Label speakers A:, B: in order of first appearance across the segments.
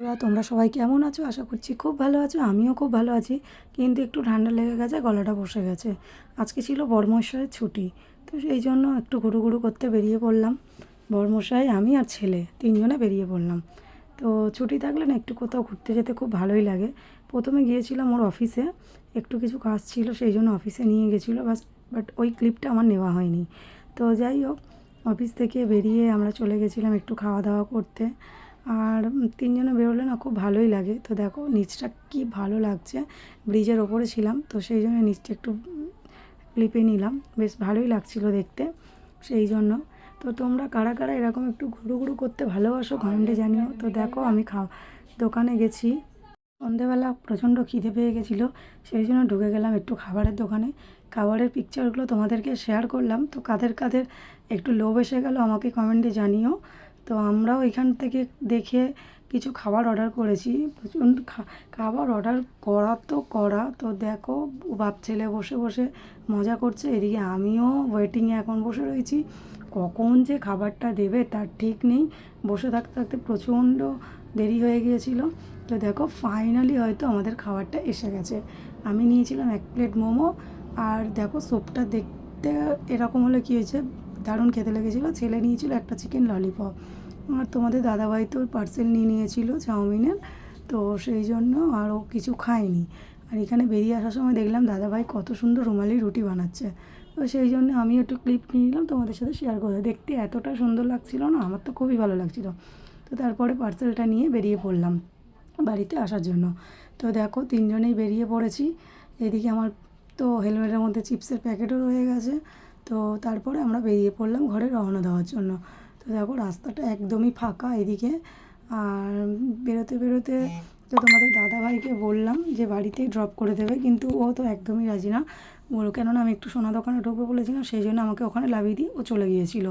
A: তোমরা তোমরা সবাই কেমন আছো? আশা করছি খুব ভালো আছো। আমিও খুব ভালো আছি। কিন্তু একটু ঠান্ডা লেগে গেছে, গলাটা বসে গেছে। আজকে ছিল বড়মশাইয়ের ছুটি। তো সেই জন্য একটু ঘুরু ঘুরু করতে বেরিয়ে পড়লাম। বড়মশাই আমি আর ছেলে, তিনজনে বেরিয়ে পড়লাম। তো ছুটি থাকলে না একটু কোথাও ঘুরতে যেতে খুব ভালোই লাগে। প্রথমে গিয়েছিলাম ওর অফিসে। একটু কিছু কাজ ছিল, সেই জন্য অফিসে নিয়ে গেছিল বাস বাট ওই ক্লিপটা আমার নেওয়া হয়নি। তো যাই হোক, অফিস থেকে বেরিয়ে আমরা চলে গেছিলাম একটু খাওয়া দাওয়া করতে। আর তিনজনে বেরোলে না খুব ভালোই লাগে। তো দেখো নিচটা কি ভালো লাগছে। ব্রিজের ওপরে ছিলাম তো সেই জন্য নিচটা একটু ক্লিপে নিলাম। বেশ ভালোই লাগছিল দেখতে সেই জন্য তো তোমরা কারা কারা এরকম একটু ঘুরু ঘুরু করতে ভালোবাসো কমেন্টে জানিও। তো দেখো আমি খাও দোকানে গেছি। সন্ধেবেলা প্রচণ্ড খিদে পেয়ে গেছিল সেই জন্য ঢুকে গেলাম একটু খাবারের দোকানে। খাবারের পিকচারগুলো তোমাদেরকে শেয়ার করলাম তো কাদের কাদের একটু লোভ এসে গেলো আমাকে কমেন্টে জানিও। তো আমরাও এখান থেকে দেখে কিছু খাবার অর্ডার করেছি। প্রচণ্ড খাবার অর্ডার করা তো করা। তো দেখো, বাপ ছেলে বসে বসে মজা করছে। এদিকে আমিও ওয়েটিংয়ে এখন বসে রয়েছি। কখন যে খাবারটা দেবে তার ঠিক নেই। বসে থাকতে থাকতে প্রচণ্ড দেরি হয়ে গিয়েছিল। তো দেখো ফাইনালি হয়তো আমাদের খাবারটা এসে গেছে। আমি নিয়েছিলাম এক প্লেট মোমো। আর দেখো স্যুপটা দেখতে এরকম হলে কী হয়েছে? দারুণ খেতে লেগেছিলো। ছেলে নিয়েছিল একটা চিকেন ললিপপ আর তোমাদের দাদাভাই তো পার্সেল নিয়ে নিয়েছিল চাউমিনের, তো সেই জন্য আরও কিছু খায়নি। আর এখানে বেরিয়ে আসার সময় দেখলাম দাদাভাই কত সুন্দর রুমালি রুটি বানাচ্ছে। তো সেই জন্য আমি একটু ক্লিপ নিয়ে নিলাম, তোমাদের সাথে শেয়ার করে দেখতে এতটা সুন্দর লাগছিল না, আমার তো খুবই ভালো লাগছিল। তো তারপরে পার্সেলটা নিয়ে বেরিয়ে পড়লাম বাড়িতে আসার জন্য। তো দেখো তিনজনেই বেরিয়ে পড়েছি। এদিকে আমার তো হেলমেটের মধ্যে চিপসের প্যাকেটও রয়ে গেছে। তো তারপরে আমরা বেরিয়ে পড়লাম ঘরে রওনা দেওয়ার জন্য। তো দেখো রাস্তাটা একদমই ফাঁকা এদিকে। আর বেরোতে বেরোতে তো তোমাদের দাদাভাইকে বললাম যে বাড়িতেই ড্রপ করে দেবে কিন্তু ও তো একদমই রাজি না। বলো কেননা আমি একটু সোনা দোকানে ঢুকবো বলেছিলাম সেই জন্য আমাকে ওখানে লাভিয়ে দিয়ে ও চলে গিয়েছিল।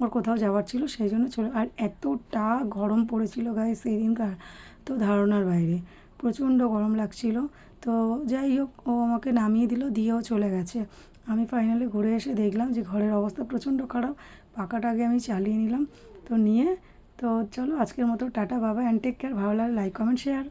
A: ওর কোথাও যাওয়ার ছিল সেই জন্য চলে আর এতটা গরম পড়েছিল গায়ে সেই দিনকার তো ধারণার বাইরে। প্রচণ্ড গরম লাগছিল। তো যাই হোক ও আমাকে নামিয়ে দিল দিয়েও চলে গেছে। আমি ফাইনালি ঘুরে এসে দেখলাম যে ঘরের অবস্থা প্রচণ্ড খারাপ। পাখাটা আগে আমি চালিয়ে নিলাম। তো নিয়ে, তো চলো আজকের মতো টাটা, বাবা অ্যান্ড টেক কেয়ার ভালো লাগে লাইক কমেন্ট শেয়ার